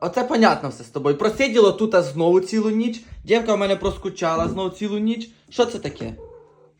Оце понятно все з тобою. Просиділо тут знову цілу ніч. Дівка в мене проскучала знову цілу ніч. Що це таке?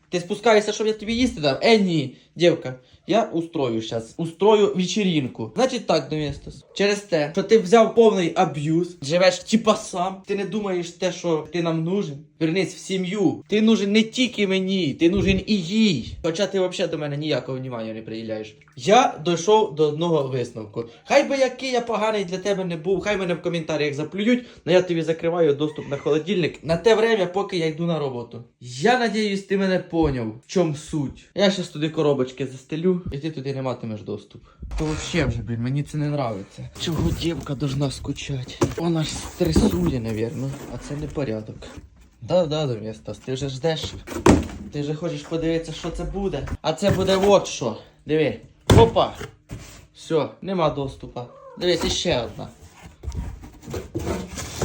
Ти спускаєшся, щоб я тобі їсти дав? Е, ні, дівка, я устрою зараз. Устрою вечеринку. Значить так, Доместос. Через те, що ти взяв повний аб'юз, живеш типа сам, ти не думаєш те, що ти нам нужен. Вернись в сім'ю. Ти нужен не тільки мені, ти нужен і їй. Хоча ти взагалі до мене ніякого внимання не приділяєш. Я дійшов до одного висновку. Хай би який я поганий для тебе не був, хай мене в коментарях заплюють, але я тобі закриваю доступ на холодильник на те время, поки я йду на роботу. Я надіюсь, ти мене поняв, в чому суть. Я щас туди коробочки застелю, і ти туди не матимеш доступ. То вообще вже, блін, мені це не нравиться. Чого дівка должна скучати? Вона ж стресує, навірно, а це не порядок. Да-да, Доместос, ти вже ждеш. Ти вже хочеш подивитися, що це буде. А це буде от що. Диви. Опа. Все, нема доступа. Дивись, іще одна.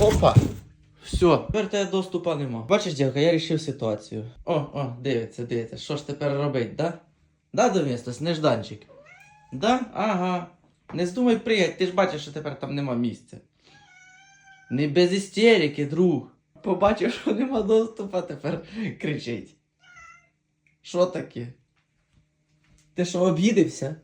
Опа. Все, тепер тебе доступа нема. Бачиш, дівка, я рішив ситуацію. О, о, дивиться, дивиться. Що ж тепер робить, да? Да, Доместос, нежданчик? Да? Ага. Не здумай приїхати, ти ж бачиш, що тепер там нема місця. Не без істерики, друг. Побачив, що нема доступа, тепер кричить. Що таке? Ти що, обідився?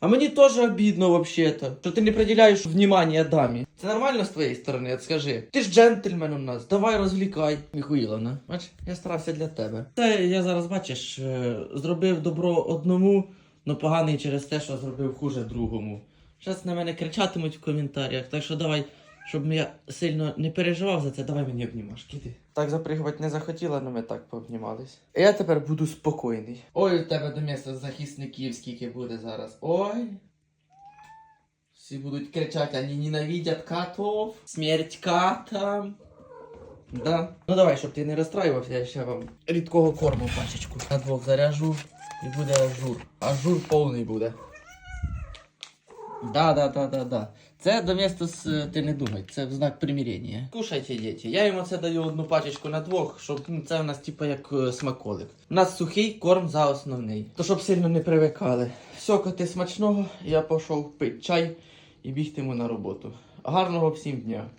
А мені теж обідно, вообще-то, що ти не приділяєш внимання дамі. Це нормально з твоєї сторони, от скажи. Ти ж джентльмен у нас, давай розвлікай. Міхуїловна, бач, я старався для тебе. Та я зараз, бачиш, е, зробив добро одному, но поганий через те, що зробив хуже другому. Зараз на мене кричатимуть в коментарях, так що давай, щоб я сильно не переживав за це, давай мені обнімашки. Іди. Так запригувати не захотіла, але ми так пообнімались. Я тепер буду спокійний. Ой, у тебе до місця захисників скільки буде зараз. Ой. Всі будуть кричати, вони ненавидять котов. Смерть катам. Да. Ну давай, щоб ти не розстраювався, я ще вам рідкого корму пачечку. На двох заряжу і буде ажур. Ажур повний буде. Да, да, да, да, да. Це доместос, е, ти не думай, це в знак примирення. Кушайте, діти. Я йому це даю одну пачечку на двох, щоб ну, це в нас типу як е, смаколик. У нас сухий корм за основний. То щоб сильно не привикали. Все, коти смачного, я пішов пити чай і бігтиму на роботу. Гарного всім дня.